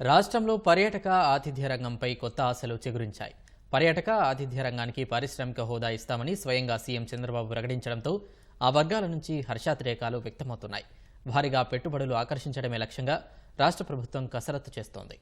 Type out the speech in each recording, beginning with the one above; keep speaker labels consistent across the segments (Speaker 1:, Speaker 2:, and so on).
Speaker 1: రాష్ట్రంలో పర్యాటక ఆతిథ్య రంగంపై కొత్త ఆశలు చిగురించాయి. పర్యాటక ఆతిథ్య రంగానికి పారిశ్రామిక హోదా ఇస్తామని స్వయంగా సీఎం చంద్రబాబు ప్రకటించడంతో ఆ వర్గాల నుంచి హర్షాతిరేకాలు వ్యక్తమవుతున్నాయి. భారీగా పెట్టుబడులు ఆకర్షించడమే లక్ష్యంగా రాష్ట్ర ప్రభుత్వం కసరత్తు చేస్తోంది.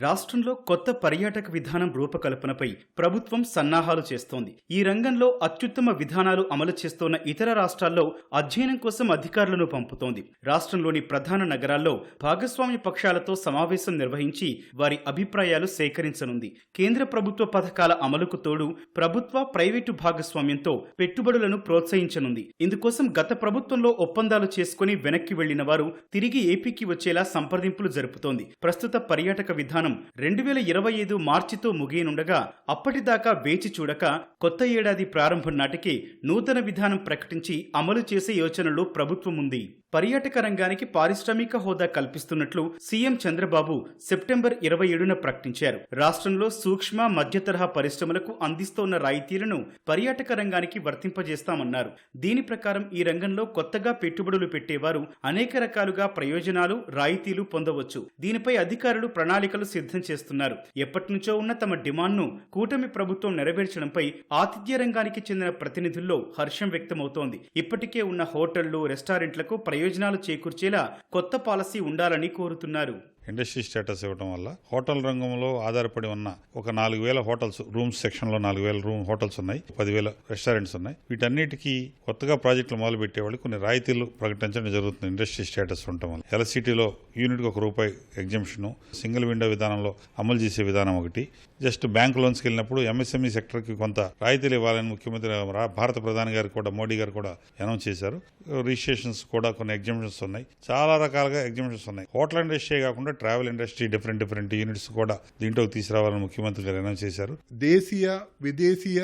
Speaker 2: రాష్ట్రంలో కొత్త పర్యాటక విధానం రూపకల్పనపై ప్రభుత్వం సన్నాహాలు చేస్తోంది. ఈ రంగంలో అత్యుత్తమ విధానాలు అమలు చేస్తోన్న ఇతర రాష్ట్రాల్లో అధ్యయనం కోసం అధికారులను పంపుతోంది. రాష్ట్రంలోని ప్రధాన నగరాల్లో భాగస్వామ్య పక్షాలతో సమావేశం నిర్వహించి వారి అభిప్రాయాలు సేకరించనుంది. కేంద్ర ప్రభుత్వ పథకాల అమలుకు తోడు ప్రభుత్వ ప్రైవేటు భాగస్వామ్యంతో పెట్టుబడులను ప్రోత్సహించనుంది. ఇందుకోసం గత ప్రభుత్వంలో ఒప్పందాలు చేసుకుని వెనక్కి వెళ్ళిన వారు తిరిగి ఏపీకి వచ్చేలా సంప్రదింపులు జరుపుతోంది. ప్రస్తుత పర్యాటక విధానం రెండు వేల ఇరవై ఐదు మార్చితో ముగియనుండగా అప్పటిదాకా వేచి చూడక కొత్త ఏడాది ప్రారంభం నాటికి నూతన విధానం ప్రకటించి అమలు చేసే యోచనలో ప్రభుత్వం ఉంది పర్యాటక రంగానికి పారిశ్రామిక హోదా కల్పిస్తున్నట్లు సీఎం చంద్రబాబు సెప్టెంబర్ ఇరవై ఏడున ప్రకటించారు. రాష్ట్రంలో సూక్ష్మ మధ్య తరహా పరిశ్రమలకు అందిస్తోన్న రాయితీలను పర్యాటక రంగానికి వర్తింపజేస్తామన్నారు. దీని ప్రకారం ఈ రంగంలో కొత్తగా పెట్టుబడులు పెట్టేవారు అనేక రకాలుగా ప్రయోజనాలు రాయితీలు పొందవచ్చు. దీనిపై అధికారులు ప్రణాళికలు సిద్ధం చేస్తున్నారు. ఎప్పటి నుంచో ఉన్న తమ డిమాండ్ను కూటమి ప్రభుత్వం నెరవేర్చడంపై ఆతిథ్య రంగానికి చెందిన ప్రతినిధుల్లో హర్షం వ్యక్తమవుతోంది. ఇప్పటికే ఉన్న హోటళ్ళు రెస్టారెంట్లకు ప్రయోజనాలు చేకూర్చేలా కొత్త పాలసీ ఉండాలని కోరుతున్నారు.
Speaker 3: ఇండస్ట్రీ స్టేటస్ ఇవ్వడం వల్ల హోటల్ రంగంలో ఆధారపడి ఉన్న ఒక నాలుగు వేల హోటల్స్ రూమ్స్ సెక్షన్లో నాలుగు వేల రూమ్ హోటల్స్ ఉన్నాయి పదివేల రెస్టారెంట్స్ ఉన్నాయి. వీటన్నిటికీ కొత్తగా ప్రాజెక్టులు మొదలు పెట్టేవాళ్ళు కొన్ని రాయితీలు ప్రకటించడం జరుగుతుంది ఇండస్ట్రీ స్టేటస్ ఉండటం వల్ల. ఎలసిటీలో యూనిట్కి ఒక రూపాయి ఎగ్జిబిషన్ సింగిల్ విండో విధానంలో అమలు చేసే విధానం ఒకటి. జస్ట్ బ్యాంక్ లోన్స్కి వెళ్ళినప్పుడు ఎంఎస్ఎంఈ సెక్టర్కి కొంత రాయితీలు ఇవ్వాలని ముఖ్యమంత్రి భారత ప్రధాని గారు కూడా మోడీ గారు కూడా అనౌన్స్ చేశారు. రిజిస్ట్రేషన్స్ కూడా కొన్ని ఎగ్జిబిషన్స్ ఉన్నాయి. చాలా రకాలుగా ఎగ్జిబిషన్స్ ఉన్నాయి. హోటల్ ఇండస్ట్రీ కాకుండా travel industry different different units కూడా దీంట్లో తీసుకురావాలని ముఖ్యమంత్రి గారు అనౌన్స్ చేశారు.
Speaker 4: దేశీయ విదేశీయ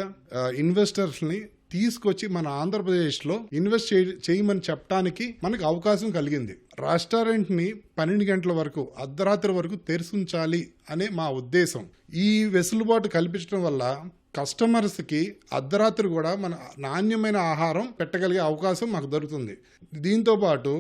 Speaker 4: ఇన్వెస్టర్స్ని ఇన్వెస్టర్స్ని తీసుకొచ్చి మన ఆంధ్రప్రదేశ్లో ఇన్వెస్ట్ చేయమని చెప్పడానికి మనకు అవకాశం కలిగింది. రెస్టారెంట్ని పన్నెండు గంటల వరకు అర్ధరాత్రి వరకు తెరిచుంచాలి అనే మా ఉద్దేశం. ఈ వెసులుబాటు కల్పించడం వల్ల కస్టమర్స్కి అర్ధరాత్రి కూడా మన నాణ్యమైన ఆహారం పెట్టగలిగే అవకాశం మాకు దొరుకుతుంది. దీంతో పాటు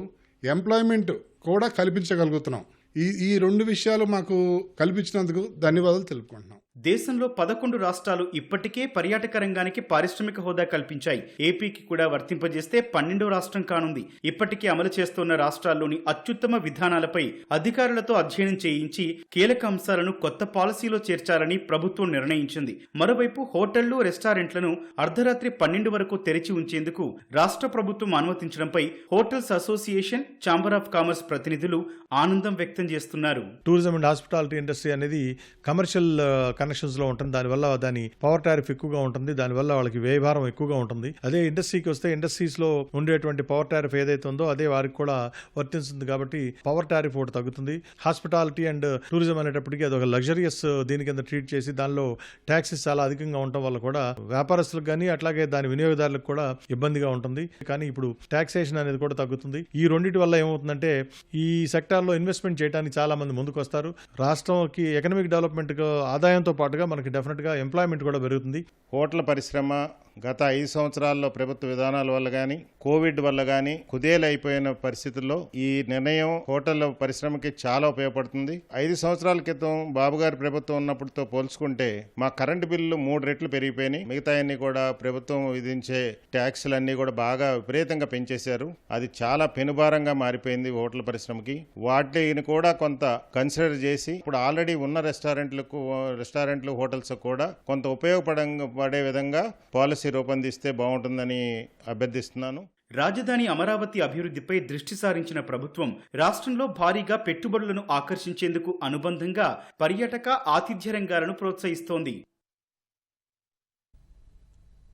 Speaker 4: ఎంప్లాయ్మెంట్ కూడా కల్పించగలుగుతున్నాం. ఈ ఈ రెండు విషయాలు మాకు కల్పించినందుకు ధన్యవాదాలు తెలుపుకుంటున్నాం.
Speaker 2: దేశంలో పదకొండు రాష్ట్రాలు ఇప్పటికే పర్యాటక రంగానికి పారిశ్రామిక హోదా కల్పించాయి. ఏపీకి కూడా వర్తింపజేస్తే పన్నెండో రాష్ట్రం కానుంది. ఇప్పటికే అమలు చేస్తున్న రాష్ట్రాల్లోని అత్యుత్తమ విధానాలపై అధికారులతో అధ్యయనం చేయించి కీలక అంశాలను కొత్త పాలసీలో చేర్చాలని ప్రభుత్వం నిర్ణయించింది. మరోవైపు హోటళ్ళు రెస్టారెంట్లను అర్ధరాత్రి పన్నెండు వరకు తెరిచి ఉంచేందుకు రాష్ట్ర ప్రభుత్వం అనుమతించడంపై hotels association chamber of commerce ప్రతినిధులు ఆనందం వ్యక్తం చేస్తున్నారు.
Speaker 5: టూరిజం అండ్ హాస్పిటాలిటీ ఇండస్ట్రీ అనేది కమర్షియల్ కనెక్షన్స్లో ఉంటుంది. దానివల్ల దాని పవర్ టారిఫ్ ఎక్కువగా ఉంటుంది. దానివల్ల వాళ్ళకి వ్యయభారం ఎక్కువగా ఉంటుంది. అదే ఇండస్ట్రీకి వస్తే ఇండస్ట్రీస్లో ఉండేటువంటి పవర్ టారిఫ్ ఏదైతే ఉందో అదే వారికి కూడా వర్తిస్తుంది కాబట్టి పవర్ టారిఫ్ ఒకటి తగ్గుతుంది. హాస్పిటాలిటీ అండ్ టూరిజం అనేటప్పటికీ అది ఒక లగ్జరియస్ దీని కింద ట్రీట్ చేసి దానిలో ట్యాక్సెస్ చాలా అధికంగా ఉండటం వల్ల కూడా వ్యాపారస్తులకు కానీ అట్లాగే దాని వినియోగదారులకు కూడా ఇబ్బందిగా ఉంటుంది. కానీ ఇప్పుడు టాక్సేషన్ అనేది కూడా తగ్గుతుంది. ఈ రెండింటి వల్ల ఏమవుతుందంటే ఈ సెక్టార్లో ఇన్వెస్ట్మెంట్ చేయడానికి చాలా మంది ముందుకు వస్తారు రాష్ట్రంకి ఎకనామిక్ డెవలప్మెంట్ ఆదాయంతో పాటుగా మనకి డెఫినెట్గా ఎంప్లాయ్మెంట్ కూడా పెరుగుతుంది.
Speaker 6: హోటల్ పరిశ్రమ గత ఐదు సంవత్సరాల్లో ప్రభుత్వ విధానాల వల్ల కానీ కోవిడ్ వల్ల కానీ కుదేలైపోయిన పరిస్థితుల్లో ఈ నిర్ణయం హోటల్ పరిశ్రమకి చాలా ఉపయోగపడుతుంది. ఐదు సంవత్సరాల క్రితం బాబు గారి ప్రభుత్వం ఉన్నప్పుడుతో పోల్చుకుంటే మా కరెంటు బిల్లు మూడు రెట్లు పెరిగిపోయినాయి. మిగతా అన్ని కూడా ప్రభుత్వం విధించే ట్యాక్సులన్నీ కూడా బాగా విపరీతంగా పెంచేశారు. అది చాలా పెనుభారంగా మారిపోయింది హోటల్ పరిశ్రమకి. వాటిని కూడా కొంత కన్సిడర్ చేసి ఇప్పుడు ఆల్రెడీ ఉన్న రెస్టారెంట్లకు రెస్టారెంట్ రెస్టారెంట్లు హోటల్స్ కూడా కొంత ఉపయోగపడ పడే విధంగా పాలసీ రూపొందిస్తే బాగుంటుందని అభ్యర్థిస్తున్నాను.
Speaker 2: రాజధాని అమరావతి అభివృద్ధిపై దృష్టి సారించిన ప్రభుత్వం రాష్ట్రంలో భారీగా పెట్టుబడులను ఆకర్షించేందుకు అనుబంధంగా పర్యాటక ఆతిథ్య రంగాలను ప్రోత్సహిస్తోంది.